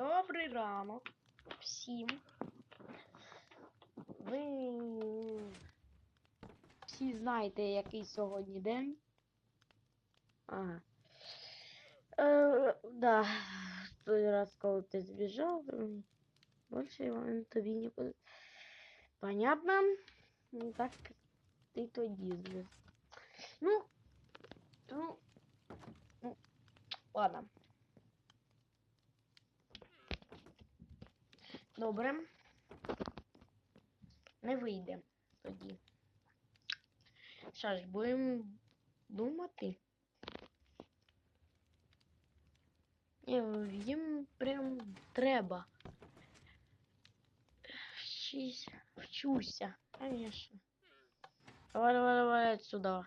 Добрий ранок всім. Ви всі знаєте, який сьогодні день. Ага. Е, да. Той раз, коли ти збіжав, більше він тобі не буде. Понятно? Ну, Так ти тоді збіг. Ну, ну, ну, ладно. Добре. Не вийде тоді. Що ж, будемо думати. Ні, їм прям треба. Вчись, вчуся, конечно. Давай, давай, давай отсюда.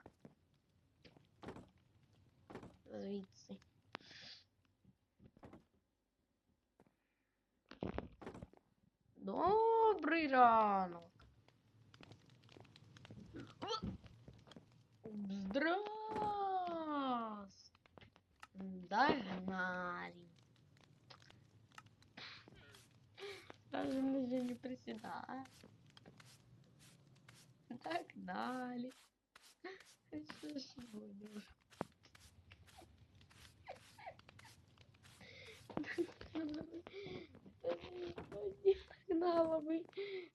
Звідси. Добрий ранок. Здрас. Догнали. Даже нужно не приседать. Догнали. Что ж будешь? Бы.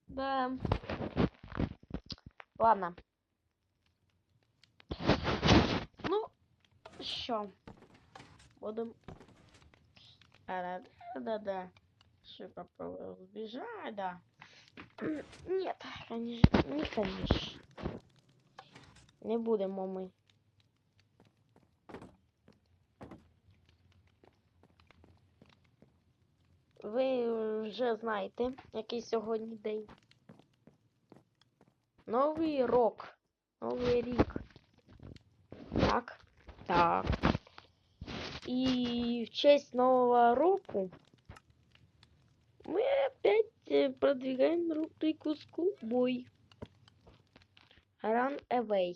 Да. Ладно. Ну, що? Будем. Да-да-да. Что попробую сбежать, да. Нет, конечно, не конечно. Не будемо ми. Ви вже знаєте, який сьогодні день. Новий рок. Новий рік. Так. Так. И в честь Нового року мы опять э, продвигаем рубрику Schoolboy. Run Away.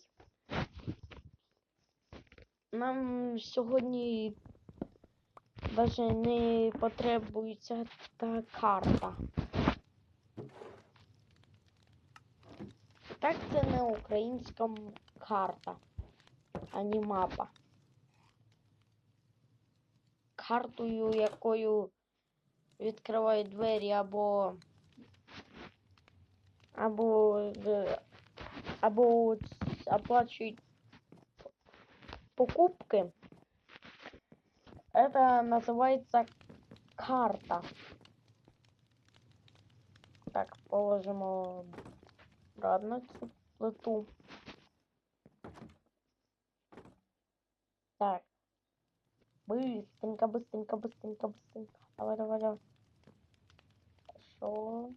Нам сьогодні даже не потребується та карта. Так це не українська карта, а не мапа. Картою, якою відкривають двері або або або оплачують покупки. Это называется карта. Так, положимо обратно цю плиту. Так. Быстренько, быстренько, быстренько, быстренько. Давай, давай, давай. Хорошо.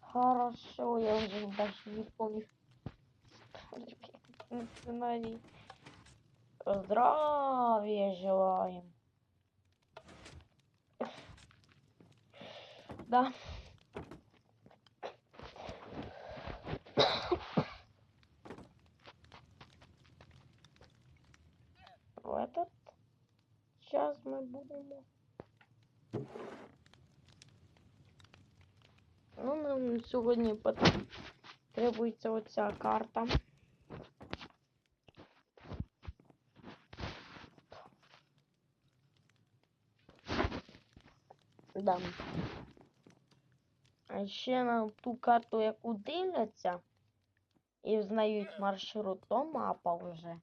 Хорошо, я уже даже не помню. На сценарий. Здравия желаем. Да. В этот час мы будем... Ну, нам сьогодні потребується оця карта. Да. А ще на ту карту, яку дивляться і знають маршрут, то мапа вже.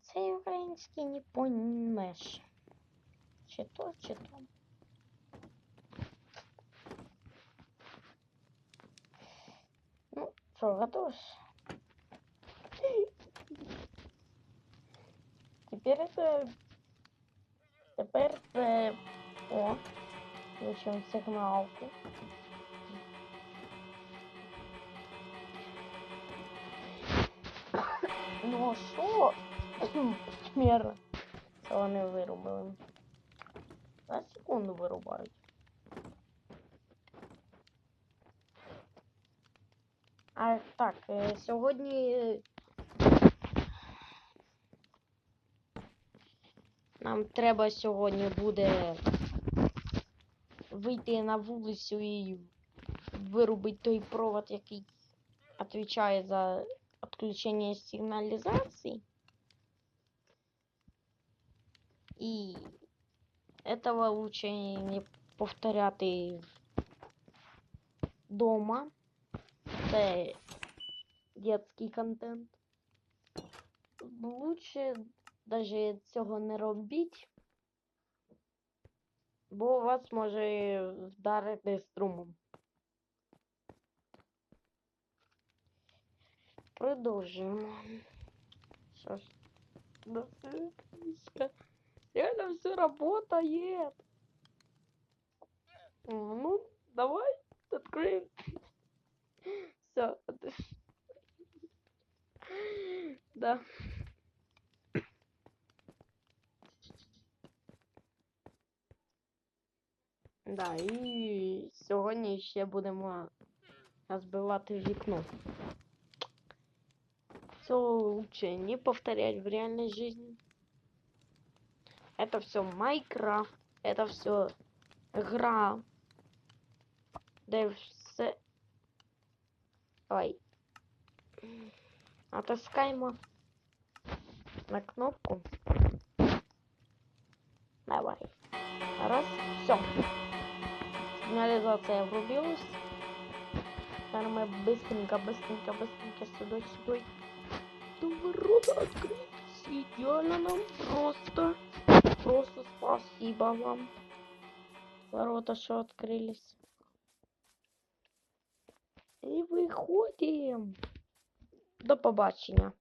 Цей український не поймеш. Чи то, чи то. Ну, що, готовиш? Теперь это... Теперь це... О, включимо сигналку. Ну, що? Міра. Це вони вирубили. На секунду вирубають. А так, е, сьогодні Нам треба сьогодні буде вийти на вулицю і вирубити той провод, який відповідає за відключення сигналізації. І этого лучше не повторяти дома. Це детський контент. Лучше даже цього не робіть, бо вас може вдарити струмом. Продовжуємо. Що ж, да все близко. Реально все работает. Ну, давай откроем. Все. Да. Да, і сьогодні ще будемо розбивати вікно. Це лучше не повторять в реальной жизни. Это все Майнкрафт, это все гра, де все. Ой. Натискаємо на кнопку. Давай. Раз, все. Сигнализация врубилась. Теперь мы быстренько, быстренько, быстренько сюда, сюда. Там ворота открылись. Идеально нам просто. Просто спасибо вам. Ворота что открылись. И выходим. До побачення.